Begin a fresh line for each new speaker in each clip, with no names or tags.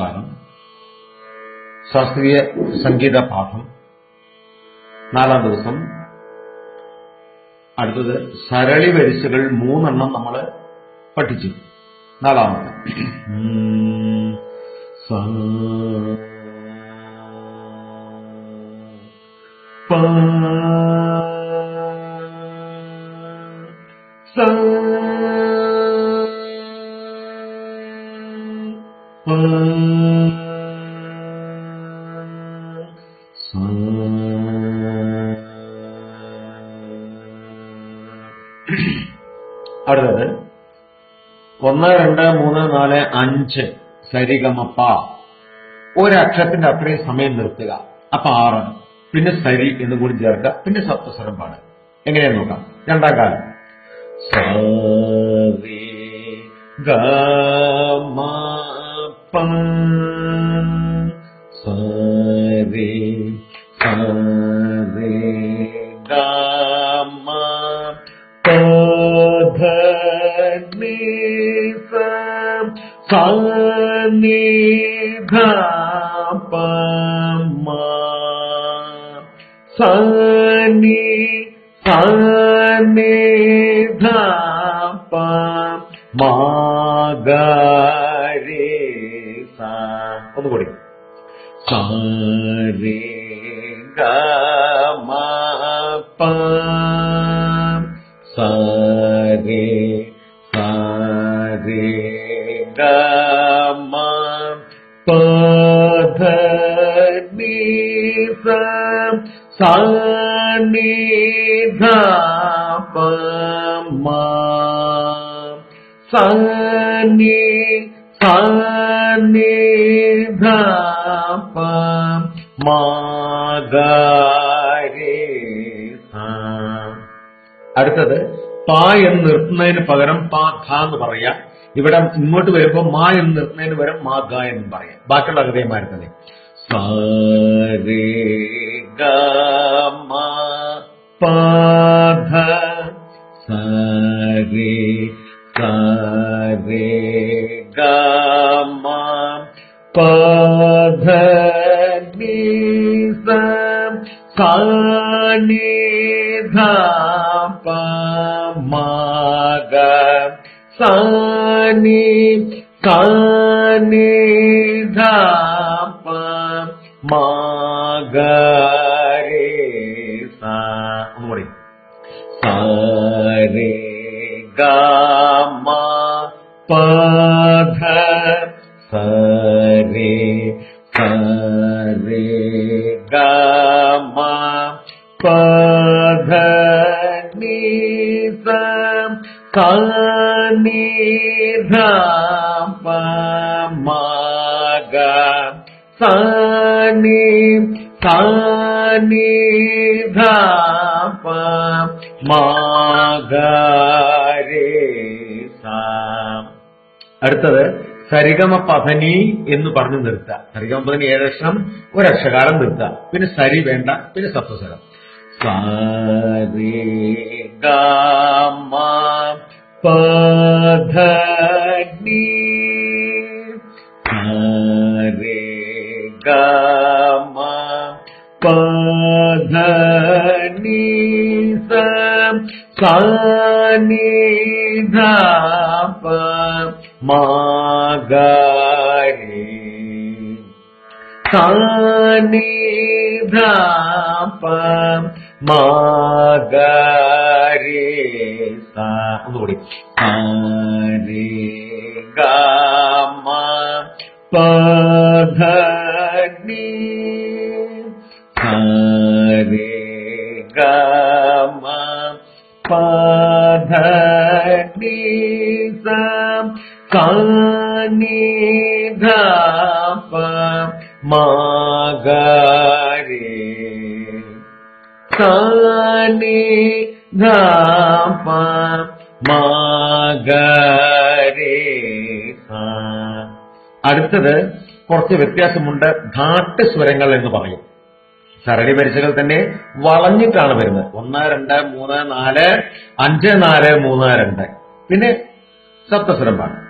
നമസ്കാരം ശാസ്ത്രീയ സംഗീത പാഠം. നാലാം ദിവസം അടുത്തത് സരളി വരിശകൾ മൂന്നെണ്ണം നമ്മൾ പഠിച്ചു. നാലാമത്തെ. സ, സ, അടുത്തത്. ഒന്ന് രണ്ട് മൂന്ന് നാല് അഞ്ച്. സരിഗമപ്പ ഒരക്ഷരത്തിന്റെ അത്രയും സമയം നിർത്തുക. അപ്പൊ ആറ്. പിന്നെ സരി എന്ന് കൂടി ചേർക്കുക. പിന്നെ സപ്തസ്വരം പാട് എങ്ങനെയാന്ന് നോക്കാം? രണ്ടാം കാലം. സരി ഗമ പ സരി സരി ഗമ പധ നി സ ഒന്നുകൂടി. സ രി ഗ മ പ സ രി സ രി ഗ മ പ ധ നി സ സ നി ധ പ മ സ നി സ നി ധ പ മ ഗ രി സ അടുത്തത് പാ എന്ന് നിർത്തുന്നതിന് പകരം പാ ധ എന്ന് പറയാം. ഇവിടെ ഇങ്ങോട്ട് വരുമ്പോൾ മാ എന്ന് നിർത്തുന്നതിന് പകരം മാ ഗ എന്നും പറയാം. ബാക്കിയുള്ള അഗതയുമാരി തന്നെ സേ ഗ മ പ ധ സ രി സ രി ഗ പ ധ നി സ സ നി ഗ മ പ ധ നി സ സ നി ധ പ മ ഗ സ നി സ നി ധ പ മ ഗ രി അടുത്തത് സരിഗമ പധനി എന്ന് പറഞ്ഞ് നിർത്തുക സരിഗമ പധനി ഏഴക്ഷരം ഒരക്ഷകാലം നിർത്തുക പിന്നെ സരി വേണ്ട പിന്നെ സപ്തസ്വരം സാരി പധനി സനി ധ പ മ ഗ രി സനി ധ പ മ ഗ രി സ ഒന്നുകൂടി സരി ഗ മ പ നി മാഗരി. പ മ ഗ രി സ നി ധ പ മ ഗ രി സ അടുത്തത് കുറച്ച് വ്യത്യാസമുണ്ട് ധാട്ട് സ്വരങ്ങൾ എന്ന് പറയും. സരളി വരിശകൾ തന്നെ വളഞ്ഞിട്ടാണ് വരുന്നത്. ഒന്ന് രണ്ട് മൂന്ന് നാല് അഞ്ച് നാല് മൂന്ന് രണ്ട്. പിന്നെ സപ്തസ്വരം പാടും.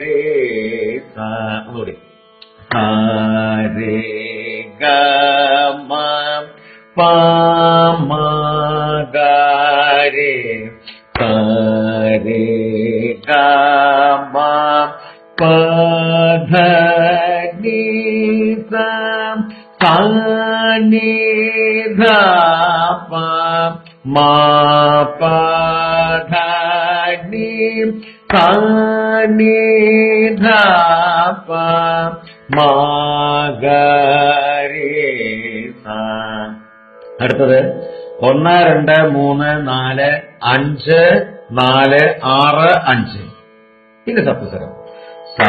re sa ഒന്നുകൂടി sa re ga ma pa ma ga re मापाधानि കാനിധാപ അടുത്തത് ഒന്ന് രണ്ട് മൂന്ന് നാല് അഞ്ച് നാല് ആറ് അഞ്ച്. ഇനി സപ്തസരം. സാ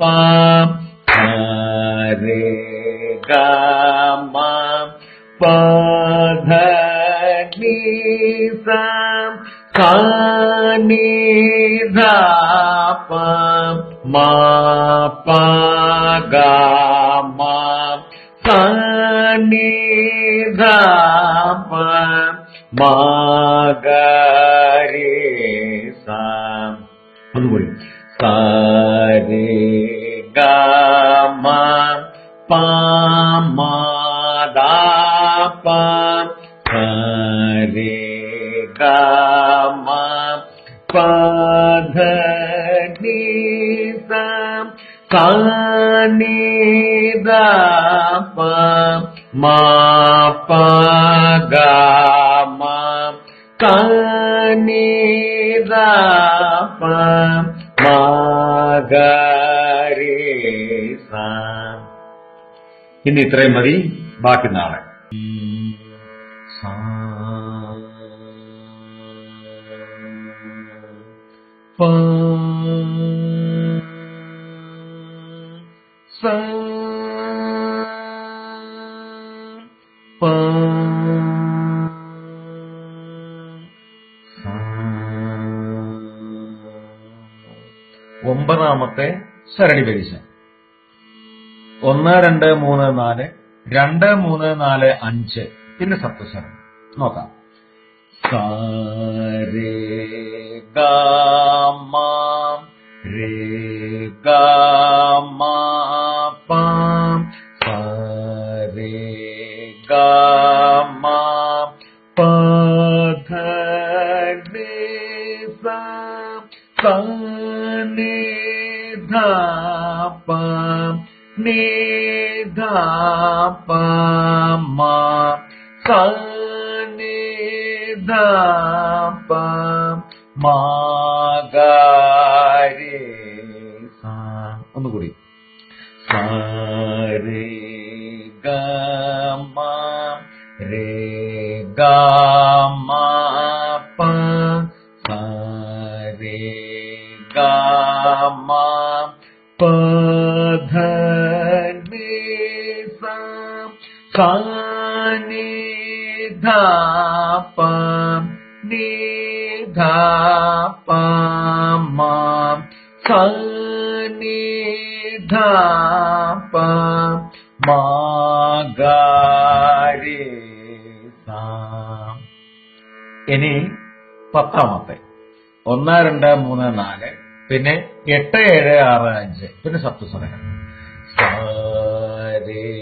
പാ dha pa ma ga re sa ഒന്നുകൂടി sa re ga ni da pa ma ga re sa ഇന്ന് ഇത്രയും മതി ബാക്കി നാളെ ഒമ്പതാമത്തെ സരണി പരീക്ഷ ഒന്ന് രണ്ട് മൂന്ന് നാല് രണ്ട് മൂന്ന് നാല് അഞ്ച്. പിന്നെ സപ്തസ്വരം നോക്കാം. സാരേ ഗാമ രേ ഗാമ പാം സാരേ ga re sa ഒന്നുകൂടി ma re ga ma pa ഇനി പത്താമത്തെ. ഒന്ന് രണ്ട് മൂന്ന് നാല് പിന്നെ എട്ട് ഏഴ് ആറ് അഞ്ച് പിന്നെ സപ്തസ്വരങ്ങൾ സാരേ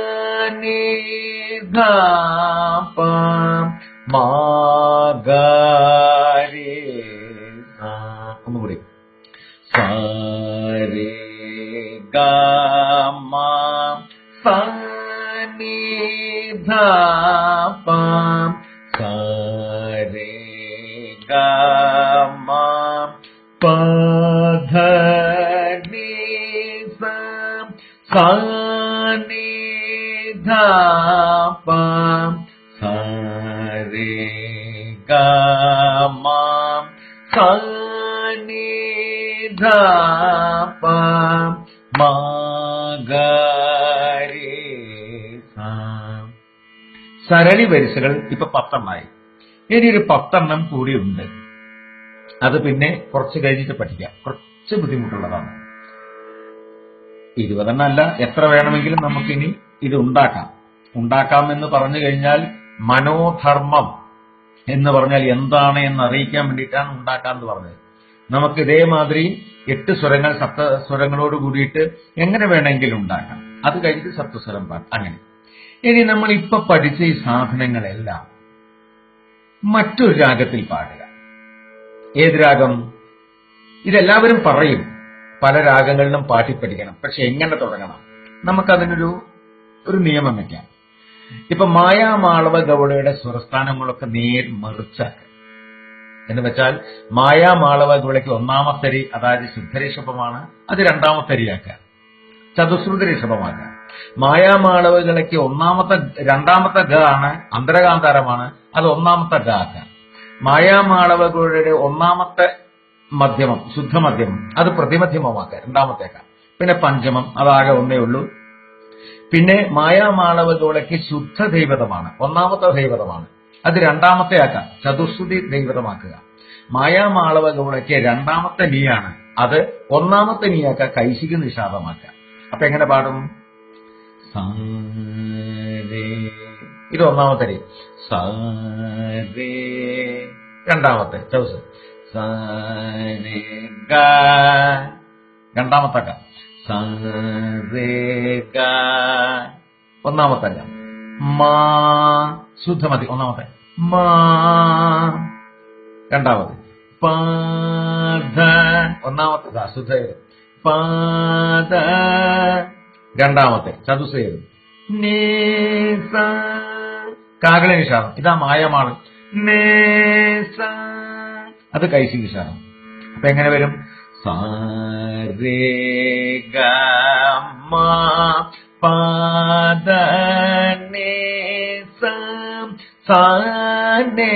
ഗാമ പധ സാനിധാപ സാരേ ഗാമ സനിധാപ മാഗാരി ഒന്നുകൂടി പം മഗരി സരളി വരിസകൾ ഇപ്പൊ പത്തെണ്ണമായി ഇനി ഒരു പത്തെണ്ണം ഉണ്ട് അത് പിന്നെ കുറച്ച് കഴിഞ്ഞിട്ട് പഠിക്കാം. കുറച്ച് ബുദ്ധിമുട്ടുള്ളതാണ്. ഇരുപതെണ്ണം അല്ല എത്ര വേണമെങ്കിലും നമുക്കിനി ഇത് ഉണ്ടാക്കാം ഉണ്ടാക്കാം എന്ന് പറഞ്ഞു കഴിഞ്ഞാൽ മനോധർമ്മം എന്ന് പറഞ്ഞാൽ എന്താണ് എന്ന് അറിയിക്കാൻ വേണ്ടിയിട്ടാണ് ഉണ്ടാക്കാം എന്ന് പറഞ്ഞത്. നമുക്ക് ഇതേമാതിരി എട്ട് സ്വരങ്ങൾ സപ്ത സ്വരങ്ങളോട് കൂടിയിട്ട് എങ്ങനെ വേണമെങ്കിലും ഉണ്ടാക്കാം. അത് കഴിഞ്ഞിട്ട് സപ്തസ്വരം പാട്ട് അങ്ങനെ. ഇനി നമ്മൾ ഇപ്പൊ പഠിച്ച ഈ സാധനങ്ങളെല്ലാം മറ്റൊരു രാഗത്തിൽ പാടുക. ഏത് രാഗം? ഇതെല്ലാവരും പറയും. പല രാഗങ്ങളിലും പാട്ടി പഠിക്കണം പക്ഷെ എങ്ങനെ തുടങ്ങണം? നമുക്കതിനൊരു ഒരു നിയമം വെക്കാം. ഇപ്പൊ മായാമാളവ ഗൗഡയുടെ സ്വരസ്ഥാനങ്ങളൊക്കെ നേർ മറിച്ചാക്കുക എന്ന് വെച്ചാൽ മായാമാളവ ഗൗഡയ്ക്ക് ഒന്നാമത്തെ രി അതായത് സിദ്ധരിഷഭമാണ് അത് രണ്ടാമത്തെ രിയാക്കുക ചതുശ്രുതി ഋഷഭമാക്കുക മായാമാളവകളയ്ക്ക് ഒന്നാമത്തെ രണ്ടാമത്തെ ഗ ആണ് അന്തരകാന്താരമാണ് അത് ഒന്നാമത്തെ ഗ ആക്കുക. മായാമാളവകളുടെ ഒന്നാമത്തെ മധ്യമം ശുദ്ധമധ്യമം അത് പ്രതിമധ്യമമാക്കുക രണ്ടാമത്തേക്കാം. പിന്നെ പഞ്ചമം അതാകെ ഒന്നേ ഉള്ളൂ. പിന്നെ മായാമാളവതോളയ്ക്ക് ശുദ്ധ ദൈവതമാണ് ഒന്നാമത്തെ ദൈവതമാണ്. അത് രണ്ടാമത്തെ ആക്കാം. ചതുശ്രുതി ദൈവതമാക്കുക. മായാമാളവതോളയ്ക്ക് രണ്ടാമത്തെ നീയാണ്. അത് ഒന്നാമത്തെ നീയാക്ക കൈശിക നിഷാദമാക്കുക. അപ്പൊ എങ്ങനെ പാടും? ഇത് ഒന്നാമത്തെ രീ രണ്ടാമത്തെ. ചതുസ് രണ്ടാമത്തെ ക സാരേ ഒന്നാമത്തെ അല്ല മാ ശുദ്ധമതി ഒന്നാമത്തെ. മാ. രണ്ടാമത് പാദ. ഒന്നാമത്തെ ദാ, ശുദ്ധ പാദ. രണ്ടാമത്തെ ചതുസേത് കാകളി നിഷാദം ഇതാ മായമാണ് നേസ. അത് കൈശി നിഷാദം അപ്പൊ എങ്ങനെ വരും? സാരേ ഗമ പാദ നേസ സാനേ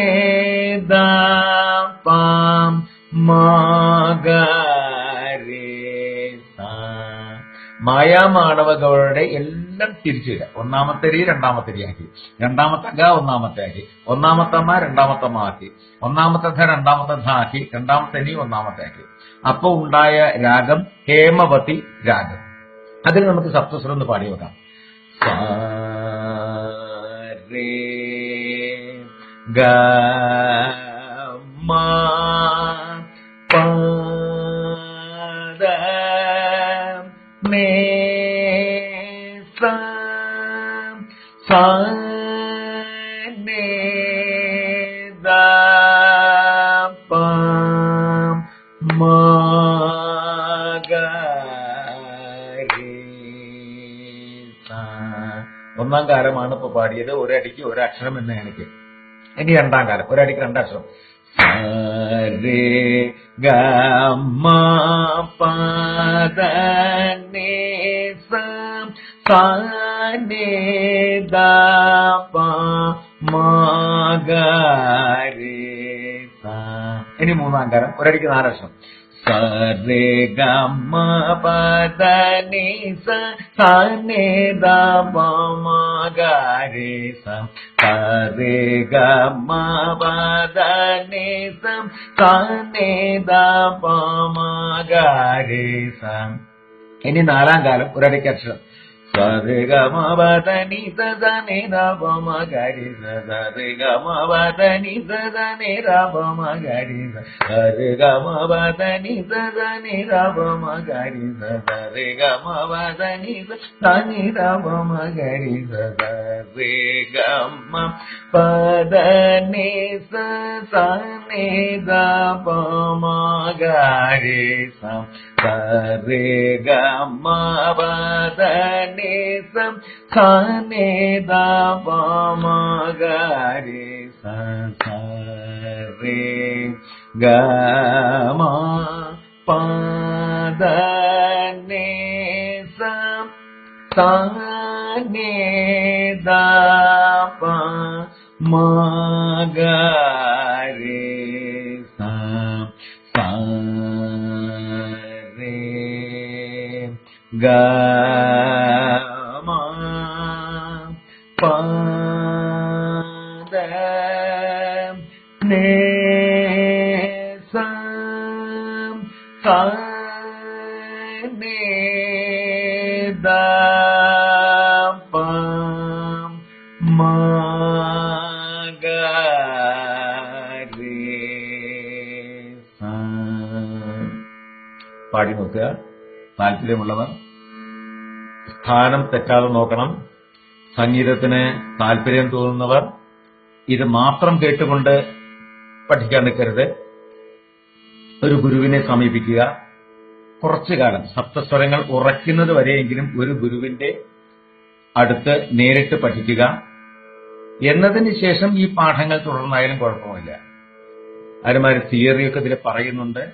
പാം മഗരേ സാ മായാമാണവകളുടെ എല്ലാം തിരിച്ചിടുക ഒന്നാമത്തെ രീ രണ്ടാമത്തെ രീ ആക്കി. രണ്ടാമത്തെ ഗ ഒന്നാമത്തെ ആക്കി. ഒന്നാമത്തെ മ രണ്ടാമത്തെ മ ആക്കി. ഒന്നാമത്തെ ധ രണ്ടാമത്തെ ധ ആക്കി. രണ്ടാമത്തെ നീ ഒന്നാമത്തെ ആക്കി. അപ്പൊ ഉണ്ടായ രാഗം ഹേമവതി രാഗം. അതിൽ നമുക്ക് സപ്തസ്വരം ഒന്ന് പാടി വെക്കാം രേ ഗ മ പ ദ മേ ഒന്നാം കാലമാണ് ഇപ്പൊ പാടിയത്. ഒരടിക്ക് ഒരക്ഷരം എന്ന എനിക്ക്. ഇനി രണ്ടാം കാലം. ഒരടിക്ക് രണ്ടക്ഷരം. സരേ ഗമ പദ സനേ ദ പ മഗരേ സ ഇനി മൂന്നാം കാരം ഒരടിക്ക് നാലക്ഷരം സേ ഗമ പദ സേ ദ പ മഗരേ സ സരേ ഗമ പദ സേ ദ പ മഗരേ സ ഇനി നാലാം കാലം. ഒരടിക്ക് അക്ഷരം. సరిగమవదని సదనే రామ గడి సరిగమవదని సదనే రామ గడి సరిగమవదని సదనే రామ గడి సరిగమవదని సని రామ గడి సరిగమ పదని సనే రామ గడి స സരിഗമ പദനി സം സനി ദപമ ഗരി സരി ഗമ പദ നേ. പാടി നോക്കുക താല്പര്യമുള്ളവർ സ്ഥാനം തെറ്റാതെ നോക്കണം. സംഗീതത്തിന് താല്പര്യം തോന്നുന്നവർ ഇത് മാത്രം കേട്ടുകൊണ്ട് പഠിക്കാൻ നിൽക്കരുത്. ഒരു ഗുരുവിനെ സമീപിക്കുക. കുറച്ചു കാലം സപ്തസ്വരങ്ങൾ ഉറയ്ക്കുന്നത് വരെയെങ്കിലും ഒരു ഗുരുവിന്റെ അടുത്ത് നേരിട്ട് പഠിക്കുക. എന്നതിന് ശേഷം ഈ പാഠങ്ങൾ തുടർന്നായാലും കുഴപ്പമില്ല ആരുമാര് തിയറിയൊക്കെ ഇതിൽ പറയുന്നുണ്ട്.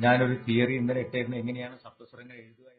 ഞാനൊരു തിയറി ഇന്നലെ ഇട്ടായിരുന്നു എങ്ങനെയാണ് സപ്തസ്വരങ്ങൾ എഴുതുക.